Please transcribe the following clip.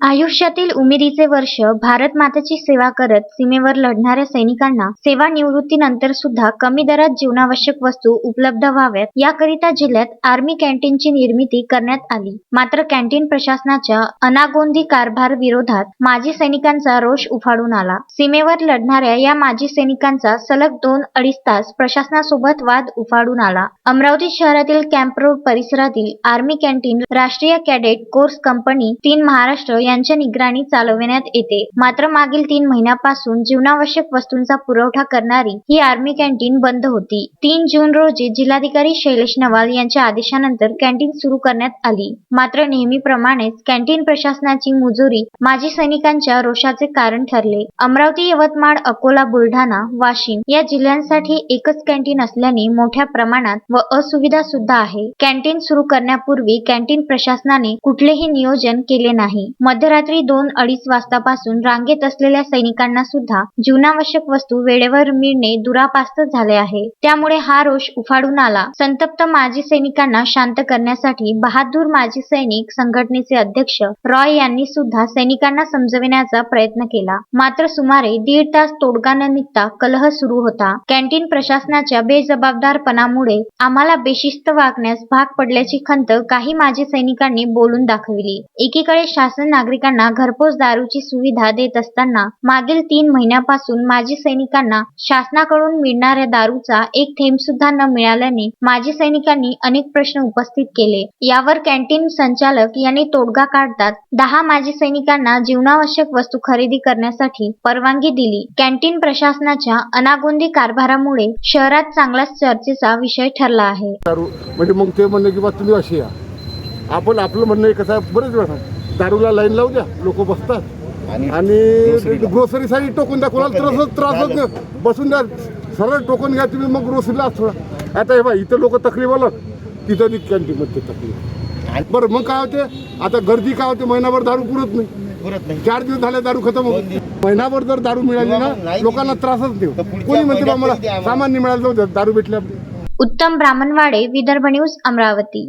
आयुष्यातील उमेदीचे वर्ष भारत मातेची सेवा करत सीमेवर लढणाऱ्या सैनिकांना सेवानिवृत्तीनंतर सुद्धा कमी दरात जीवनावश्यक वस्तू उपलब्ध व्हाव्यात. याकरिता जिल्ह्यात आर्मी कॅन्टीनची निर्मिती करण्यात आली. मात्र कॅन्टीन प्रशासनाच्या अनागोंदी कारभार विरोधात माजी सैनिकांचा रोष उफाडून आला. सीमेवर लढणाऱ्या या माजी सैनिकांचा सलग दोन अडीच तास प्रशासनासोबत वाद उफाडून आला. अमरावती शहरातील कॅम्प रोड परिसरातील आर्मी कॅन्टीन राष्ट्रीय कॅडेट कोर्स कंपनी तीन महाराष्ट्र यांच्या निगराणी चालविण्यात येते. मात्र मागील तीन महिन्यापासून जीवनावश्यक वस्तूंचा पुरवठा करणारी ही आर्मी कॅन्टीन बंद होती. तीन जून रोजी जिल्हाधिकारी शैलेश नवाल यांच्या आदेशानंतर कॅन्टीन सुरू करण्यात आली. मात्र नेहमीप्रमाणेच कॅन्टीन प्रशासनाची मुजोरी माजी सैनिकांच्या रोषाचे कारण ठरले. अमरावती यवतमाळ अकोला बुलढाणा वाशिम या जिल्ह्यांसाठी एकच कॅन्टीन असल्याने मोठ्या प्रमाणात व असुविधा सुद्धा आहे. कॅन्टीन सुरू करण्यापूर्वी कॅन्टीन प्रशासनाने कुठलेही नियोजन केले नाही. मध्यरात्री दोन अडीच वाजतापासून रांगेत असलेल्या सैनिकांना सुद्धा जीवनावश्यक वस्तू वेळेवर मिळणे दुरापास्त झाले आहे. त्यामुळे हा रोष उफाडून आला. संतप्त माजी सैनिकांना शांत करण्यासाठी बहादूर माजी सैनिक संघटनेचे अध्यक्ष रॉय यांनी सुद्धा सैनिकांना समजविण्याचा प्रयत्न केला. मात्र सुमारे दीड तास तोडगा न निघता कलह सुरू होता. कॅन्टीन प्रशासनाच्या बेजबाबदारपणामुळे आम्हाला बेशिस्त वागण्यास भाग पडल्याची खंत काही माजी सैनिकांनी बोलून दाखविली. एकीकडे शासन नागरिकांना घरपोच दारूची सुविधा देत असताना मागील तीन महिन्यापासून माजी सैनिकांना शासनाकडून मिळणाऱ्या दारूचा एक थेंब सुद्धा न मिळाल्याने माजी सैनिकांनी अनेक प्रश्न उपस्थित केले. यावर कॅन्टीन संचालक यांनी तोडगा काढतात दहा माजी सैनिकांना जीवनावश्यक वस्तू खरेदी करण्यासाठी परवानगी दिली. कॅन्टीन प्रशासनाच्या अनागोंदी कारभारामुळे शहरात चांगलाच चर्चेचा विषय ठरला आहे. म्हणजे मग ते म्हणणे की बा तुम्ही अशी या. आपण आपलं म्हणणं हे कसं आहे बरेच वेळा दारूला लाईन लावू द्या. लोक बसतात. आणि ग्रोसरीसाठी टोकन द्या. कोणाला त्रास त्रासच नाही. बसून द्या. सरळ टोकन घ्या तुम्ही मग ग्रोसरीला थोडा आता हे बा इथं लोक तकलीफ आलं तिथं कॅन्टीनमध्ये तकलीफ. बरं मग काय होते? आता गर्दी काय होते? महिनाभर दारू पुरत नाही. पुरत नाही. चार दिवस झाले दारू खतम होत महिनाभर जर दारू मिळाली ना लोकांना त्रासच पुढच्या कोणी म्हणते मला. सामान्य मिळालं जाऊ द्या, दारू भेटल्या उत्तम ब्राह्मणवाडे विदर्भ न्यूज अमरावती.